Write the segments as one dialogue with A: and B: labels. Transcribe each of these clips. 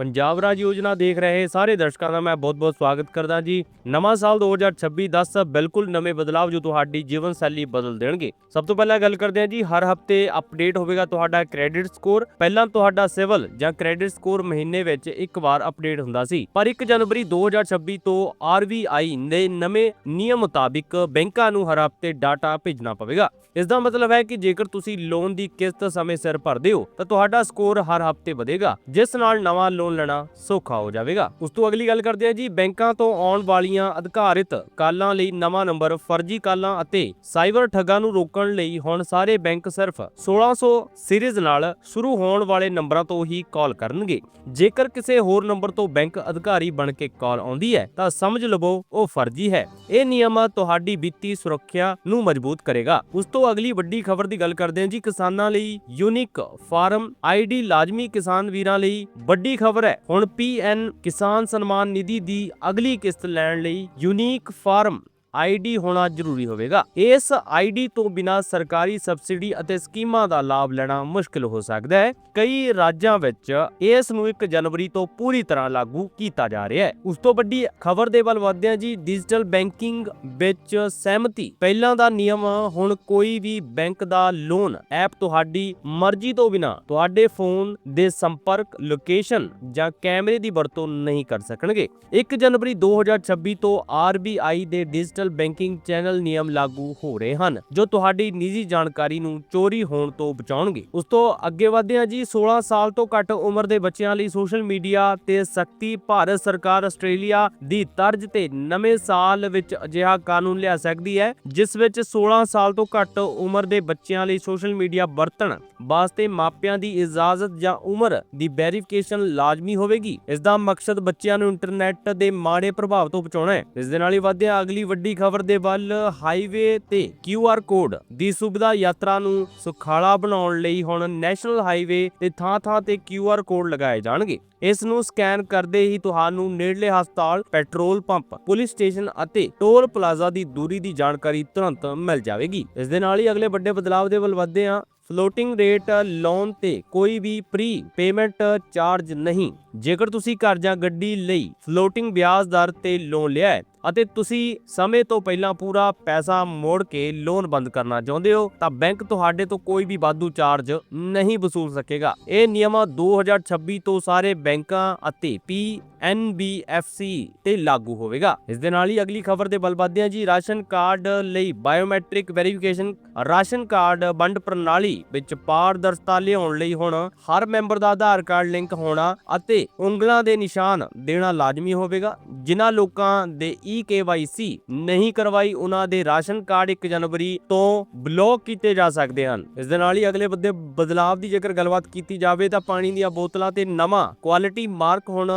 A: ਪੰਜਾਬ ਰਾਜ ਯੋਜਨਾ ਦੇਖ ਰਹੇ ਸਾਰੇ ਦਰਸ਼ਕਾਂ ਦਾ ਮੈਂ ਬਹੁਤ-ਬਹੁਤ ਸਵਾਗਤ ਕਰਦਾ ਜੀ। ਨਵਾਂ ਸਾਲ 2026 10 ਬਿਲਕੁਲ ਨਵੇਂ ਬਦਲਾਵ ਜੋ ਤੁਹਾਡੀ ਜੀਵਨ ਸ਼ੈਲੀ ਬਦਲ ਦੇਣਗੇ। ਸਭ ਤੋਂ ਪਹਿਲਾਂ ਗੱਲ ਕਰਦੇ ਹਾਂ ਜੀ, ਹਰ ਹਫ਼ਤੇ ਅਪਡੇਟ ਹੋਵੇਗਾ ਤੁਹਾਡਾ ਕ੍ਰੈਡਿਟ ਸਕੋਰ ਪਹਿਲਾਂ ਤੁਹਾਡਾ ਸਿਵਲ ਜਾਂ ਕ੍ਰੈਡਿਟ ਸਕੋਰ ਮਹੀਨੇ ਵਿੱਚ ਇੱਕ ਵਾਰ ਅਪਡੇਟ ਹੁੰਦਾ ਸੀ। ਪਰ 1 ਜਨਵਰੀ 2026 ਤੋਂ RBI ਦੇ ਨਵੇਂ ਨਿਯਮ ਮੁਤਾਬਿਕ ਬੈਂਕਾਂ ਨੂੰ ਹਰ ਹਫ਼ਤੇ ਡਾਟਾ ਭੇਜਣਾ ਪਵੇਗਾ। ਇਸ ਦਾ ਮਤਲਬ ਹੈ ਕਿ ਜੇਕਰ ਤੁਸੀਂ ਲੋਨ ਦੀ ਕਿਸ਼ਤ ਸਮੇਂ ਸਿਰ ਭਰਦੇ ਹੋ, ਤਾਂ ਤੁਹਾਡਾ ਸਕੋਰ ਹਰ ਹਫ਼ਤੇ ਵਧੇਗਾ। ਜਿਸ ਨਾਲ ਨਵਾਂ ਲੋਨ ਲੈਣਾ ਸੌਖਾ ਹੋ ਜਾਵੇਗਾ। ਉਸ ਤੋਂ ਅਗਲੀ ਗੱਲ ਕਰਦੇ ਹਾਂ ਜੀ, ਬੈਂਕਾਂ ਤੋਂ ਆਉਣ ਵਾਲੀਆਂ ਅਧਿਕਾਰਿਤ ਕਾਲਾਂ ਲਈ ਨਵਾਂ ਨੰਬਰ, ਫਰਜ਼ੀ ਕਾਲਾਂ ਅਤੇ ਸਾਈਬਰ ਠੱਗਾਂ ਨੂੰ ਰੋਕਣ ਲਈ ਹੁਣ ਸਾਰੇ ਬੈਂਕ ਸਿਰਫ 1600 ਸੀਰੀਜ਼ ਨਾਲ ਸ਼ੁਰੂ ਹੋਣ ਵਾਲੇ ਨੰਬਰਾਂ ਤੋਂ ਹੀ ਕਾਲ ਕਰਨਗੇ। ਜੇਕਰ ਕਿਸੇ ਹੋਰ ਨੰਬਰ ਤੋਂ ਬੈਂਕ ਅਧਿਕਾਰੀ ਬਣ ਕੇ ਕਾਲ ਆਉਂਦੀ ਹੈ, ਤਾਂ ਸਮਝ ਲਵੋ ਉਹ ਫਰਜ਼ੀ ਹੈ। ਇਹ ਨਿਯਮ ਤੁਹਾਡੀ ਵਿੱਤੀ ਸੁਰੱਖਿਆ ਨੂੰ ਮਜ਼ਬੂਤ ਕਰੇਗਾ। ਉਸ ਤੋਂ ਅਗਲੀ ਵੱਡੀ ਖਬਰ ਦੀ ਗੱਲ ਕਰਦੇ ਹਾਂ ਜੀ, ਕਿਸਾਨਾਂ ਲਈ ਯੂਨਿਕ ਫਾਰਮ ਆਈਡੀ ਲਾਜ਼ਮੀ ਕਿਸਾਨ ਵੀਰਾਂ ਲਈ ਵੱਡੀ ਖਬਰ ਹੈ। ਹੁਣ ਪੀਐਨ ਕਿਸਾਨ ਸਨਮਾਨ ਨਿਧੀ ਦੀ ਅਗਲੀ ਕਿਸ਼ਤ ਲੈਣ ਲਈ ਯੂਨੀਕ ਫਾਰਮ ਆਈਡੀ ਹੋਣਾ ਜ਼ਰੂਰੀ ਹੋਵੇਗਾ। ਇਸ ਆਈਡੀ ਤੋਂ ਬਿਨਾਂ ਸਰਕਾਰੀ ਸਬਸਿਡੀ ਅਤੇ ਸਕੀਮਾਂ ਦਾ ਲਾਭ ਲੈਣਾ ਮੁਸ਼ਕਲ ਹੋ ਸਕਦਾ ਹੈ। ਕਈ ਰਾਜਾਂ ਵਿੱਚ ਇਸ ਨੂੰ 1 ਜਨਵਰੀ ਤੋਂ ਪੂਰੀ ਤਰ੍ਹਾਂ ਲਾਗੂ ਕੀਤਾ ਜਾ ਰਿਹਾ ਹੈ। ਉਸ ਤੋਂ ਵੱਡੀ ਖਬਰ ਦੇ ਵੱਲ ਵਧਦੇ ਹਾਂ ਜੀ, ਡਿਜੀਟਲ ਬੈਂਕਿੰਗ ਵਿੱਚ ਸਹਿਮਤੀ। ਪਹਿਲਾਂ ਦਾ ਨਿਯਮ, ਹੁਣ ਕੋਈ ਵੀ ਬੈਂਕ ਦਾ ਲੋਨ, ਐਪ ਤੁਹਾਡੀ ਮਰਜ਼ੀ ਤੋਂ ਬਿਨਾਂ ਤੁਹਾਡੇ ਫੋਨ ਦੇ ਸੰਪਰਕ, ਲੋਕੇਸ਼ਨ ਜਾਂ ਕੈਮਰੇ ਦੀ ਵਰਤੋਂ ਨਹੀਂ ਕਰ ਸਕਣਗੇ। 1 ਜਨਵਰੀ 2026 ਤੋਂ RBI ਦੇ ਡਿਜੀਟਲ ਬੈਂਕਿੰਗ ਚੈਨਲ ਨਿਯਮ ਲਾਗੂ ਹੋ ਰਹੇ ਹਨ, ਜੋ ਤੁਹਾਡੀ ਨਿੱਜੀ ਜਾਣਕਾਰੀ ਨੂੰ ਚੋਰੀ ਹੋਣ ਤੋਂ ਬਚਾਉਣਗੇ। ਉਸ ਤੋਂ ਅੱਗੇ ਵਧਦੇ ਹਾਂ ਜੀ 16 ਸਾਲ ਤੋਂ ਘੱਟ ਉਮਰ ਦੇ ਬੱਚਿਆਂ ਲਈ ਸੋਸ਼ਲ ਮੀਡੀਆ ਤੇ ਸਖਤੀ ਭਾਰਤ ਸਰਕਾਰ ਆਸਟ੍ਰੇਲੀਆ ਦੀ ਤਰਜ਼ ਤੇ ਨਵੇਂ ਸਾਲ ਵਿੱਚ ਅਜਿਹਾ ਕਾਨੂੰਨ ਲਿਆ ਸਕਦੀ ਹੈ, ਜਿਸ ਵਿੱਚ 16 ਸਾਲ ਤੋਂ ਘੱਟ ਉਮਰ ਦੇ ਬੱਚਿਆਂ ਲਈ ਸੋਸ਼ਲ ਮੀਡੀਆ ਵਰਤਣ ਵਾਸਤੇ ਮਾਪਿਆਂ ਦੀ ਇਜਾਜ਼ਤ ਜਾਂ ਉਮਰ ਦੀ ਵੈਰੀਫਿਕੇਸ਼ਨ ਲਾਜ਼ਮੀ ਹੋਵੇਗੀ। ਇਸ ਦਾ ਮਕਸਦ ਬੱਚਿਆਂ ਨੂੰ ਇੰਟਰਨੈਟ ਦੇ ਮਾੜੇ ਪ੍ਰਭਾਵ ਤੋਂ ਬਚਾਉਣਾ ਹੈ। ਇਸ ਦੇ ਨਾਲ ਹੀ ਵਧਦੇ ਹਾਂ, ਅਗਲੀ ਵੱਡੀ ਖਬਰ ਦੇ ਵੱਲ ਹਾਈਵੇ ਤੇ QR ਕੋਡ ਦੀ ਸੁਵਿਧਾ ਯਾਤਰਾ ਨੂੰ ਸੁਖਾਲਾ ਬਣਾਉਣ ਲਈ ਹੁਣ ਨੈਸ਼ਨਲ ਹਾਈਵੇ ਤੇ ਥਾਂ-ਥਾਂ ਤੇ QR ਕੋਡ ਲਗਾਏ ਜਾਣਗੇ। ਇਸ ਨੂੰ ਸਕੈਨ ਕਰਦੇ ਹੀ ਤੁਹਾਨੂੰ ਨੇੜਲੇ ਹਸਪਤਾਲ, ਪੈਟਰੋਲ ਪੰਪ, ਪੁਲਿਸ ਸਟੇਸ਼ਨ ਅਤੇ ਟੋਲ ਪਲਾਜ਼ਾ ਦੀ ਦੂਰੀ ਦੀ ਜਾਣਕਾਰੀ ਤੁਰੰਤ ਮਿਲ ਜਾਵੇਗੀ। ਇਸ ਦੇ ਨਾਲ ਹੀ ਅਗਲੇ ਵੱਡੇ ਬਦਲਾਅ ਦੇ ਵੱਲ ਵਧਦੇ ਹਾਂ। ਫਲੋਟਿੰਗ ਰੇਟ ਲੋਨ ਤੇ ਕੋਈ ਵੀ ਪ੍ਰੀ ਪੇਮੈਂਟ ਚਾਰਜ ਨਹੀਂ। ਜੇਕਰ ਤੁਸੀਂ ਘਰ ਜਾਂ ਗੱਡੀ ਲਈ ਫਲੋਟਿੰਗ ਵਿਆਜ ਦਰ ਤੇ ਲੋਨ ਲਿਆ ਹੈ ਅਤੇ ਤੁਸੀਂ ਸਮੇਂ ਤੋਂ ਪਹਿਲਾਂ ਪੂਰਾ ਪੈਸਾ ਮੋੜ ਕੇ ਲੋਨ ਬੰਦ ਕਰਨਾ ਚਾਹੁੰਦੇ ਹੋ, ਤਾਂ ਬੈਂਕ ਤੁਹਾਡੇ ਤੋਂ ਕੋਈ ਵੀ ਵਾਧੂ ਚਾਰਜ ਨਹੀਂ ਵਸੂਲ ਸਕੇਗਾ। ਇਹ ਨਿਯਮ 2026 ਤੋਂ ਸਾਰੇ ਬੈਂਕਾਂ ਅਤੇ ਪੀ PNBFC ਤੇ ਲਾਗੂ ਹੋਵੇਗਾ। ਇਸ ਦੇ ਨਾਲ ਹੀ ਅਗਲੀ ਖਬਰ ਦੇ ਬਲ ਵਧਦੇ ਹਾਂ ਜੀ, ਰਾਸ਼ਨ ਕਾਰਡ ਲਈ ਬਾਇਓਮੈਟ੍ਰਿਕ ਵੈਰੀਫਿਕੇਸ਼ਨ, ਰਾਸ਼ਨ ਕਾਰਡ ਵੰਡ ਪ੍ਰਣਾਲੀ ਵਿੱਚ ਪਾਰਦਰਸ਼ਤਾ ਲਿਆਉਣ ਲਈ ਹੁਣ ਹਰ ਮੈਂਬਰ ਦਾ ਆਧਾਰ ਕਾਰਡ ਲਿੰਕ ਹੋਣਾ ਅਤੇ ਉਂਗਲਾਂ ਦੇ ਨਿਸ਼ਾਨ ਦੇਣਾ ਲਾਜ਼ਮੀ ਹੋਵੇਗਾ। ਜਿਨ੍ਹਾਂ ਲੋਕਾਂ ਦੇ EKYC ਨਹੀਂ ਕਰਵਾਈ, ਉਹਨਾਂ ਦੇ ਰਾਸ਼ਨ ਕਾਰਡ 1 ਜਨਵਰੀ ਤੋਂ ਬਲੌਕ ਕੀਤੇ ਜਾ ਸਕਦੇ ਹਨ। ਇਸ ਦੇ ਨਾਲ ਹੀ ਅਗਲੇ ਬੱਦੇ ਬਦਲਾਅ ਦੀ ਜੇਕਰ ਗੱਲਬਾਤ ਕੀਤੀ ਜਾਵੇ ਤਾਂ ਪਾਣੀ ਦੀਆਂ ਬੋਤਲਾਂ ਤੇ ਨਵਾਂ ਕੁਆਲਿਟੀ ਮਾਰਕ ਹੁਣ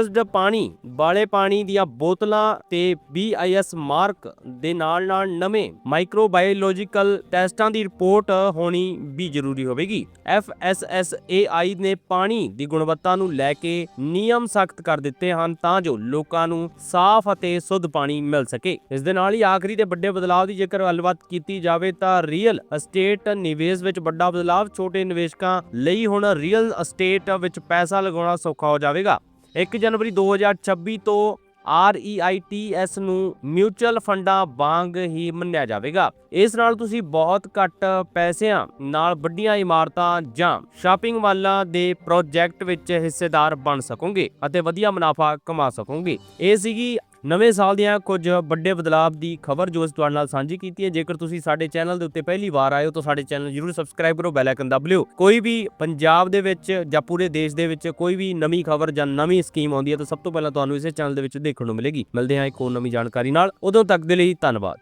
A: ਪੈਕੇਜਡ ਪਾਣੀ ਵਾਲੇ ਪਾਣੀ ਦੀਆਂ ਬੋਤਲਾਂ ਤੇ BIS ਮਾਰਕ ਦੇ ਨਾਲ ਨਾਲ ਨਵੇਂ ਮਾਈਕਰੋਬਾਇਓਲੋਜੀਕਲ ਟੈਸਟਾਂ ਦੀ ਰਿਪੋਰਟ ਹੋਣੀ ਵੀ ਜ਼ਰੂਰੀ ਹੋਵੇਗੀ। FSSAI ਨੇ ਪਾਣੀ ਦੀ ਗੁਣਵੱਤਾ ਨੂੰ ਲੈ ਕੇ ਨਿਯਮ ਸਖਤ ਕਰ ਦਿੱਤੇ ਹਨ ਤਾਂ ਜੋ ਲੋਕਾਂ ਨੂੰ ਸਾਫ਼ ਅਤੇ ਸ਼ੁੱਧ ਪਾਣੀ ਮਿਲ ਸਕੇ। ਇਸ ਦੇ ਨਾਲ ਹੀ ਆਖਰੀ ਤੇ ਵੱਡੇ ਬਦਲਾਅ ਦੀ ਜੇਕਰ ਗੱਲਬਾਤ ਕੀਤੀ ਜਾਵੇ ਤਾਂ ਰੀਅਲ ਅਸਟੇਟ ਨਿਵੇਸ਼ ਵਿੱਚ ਵੱਡਾ ਬਦਲਾਅ ਛੋਟੇ ਨਿਵੇਸ਼ਕਾਂ ਲਈ ਹੁਣ ਰੀਅਲ ਅਸਟੇਟ ਵਿੱਚ ਪੈਸਾ ਲਗਾਉਣਾ ਸੌਖਾ ਹੋ ਜਾਵੇਗਾ। 1 ਜਨਵਰੀ 2026 ਤੋਂ REITS ਨੂੰ ਮਿਊਚੁਅਲ ਫੰਡਾਂ ਵਾਂਗ ਹੀ ਮੰਨਿਆ ਜਾਵੇਗਾ। ਇਸ ਨਾਲ ਤੁਸੀਂ ਬਹੁਤ ਘੱਟ ਪੈਸਿਆਂ ਨਾਲ ਵੱਡੀਆਂ ਇਮਾਰਤਾਂ ਜਾਂ ਸ਼ਾਪਿੰਗ ਮਾਲਾਂ ਦੇ ਪ੍ਰੋਜੈਕਟ ਵਿੱਚ ਹਿੱਸੇਦਾਰ ਬਣ ਸਕੋਗੇ ਅਤੇ ਵਧੀਆ ਮੁਨਾਫਾ ਕਮਾ ਸਕੋਗੇ। ਇਹ ਸੀਗੀ ਨਵੇਂ ਸਾਲ ਦੀਆਂ ਕੁਝ ਵੱਡੇ ਬਦਲਾਅ ਦੀ ਖਬਰ ਜੋ ਅਸੀਂ ਤੁਹਾਡੇ ਨਾਲ ਸਾਂਝੀ ਕੀਤੀ ਹੈ। ਜੇਕਰ ਤੁਸੀਂ ਸਾਡੇ ਚੈਨਲ ਦੇ ਉੱਤੇ ਪਹਿਲੀ ਵਾਰ ਆਏ ਹੋ ਤਾਂ ਸਾਡੇ ਚੈਨਲ ਜਰੂਰ ਸਬਸਕ੍ਰਾਈਬ ਕਰੋ, ਬੈਲ ਆਈਕਨ ਦਬ ਲਿਓ। ਕੋਈ ਵੀ ਪੰਜਾਬ ਦੇ ਵਿੱਚ ਜਾਂ ਪੂਰੇ ਦੇਸ਼ ਦੇ ਵਿੱਚ ਕੋਈ ਵੀ ਨਵੀਂ ਖਬਰ ਜਾਂ ਨਵੀਂ ਸਕੀਮ ਆਉਂਦੀ ਹੈ ਤਾਂ ਸਭ ਤੋਂ ਪਹਿਲਾਂ ਤੁਹਾਨੂੰ ਇਸੇ ਚੈਨਲ ਦੇ ਵਿੱਚ ਦੇਖਣ ਨੂੰ ਮਿਲੇਗੀ। ਮਿਲਦੇ ਹਾਂ ਇੱਕ ਹੋਰ ਨਵੀਂ ਜਾਣਕਾਰੀ ਨਾਲ। ਉਦੋਂ ਤੱਕ ਦੇ ਲਈ ਧੰਨਵਾਦ।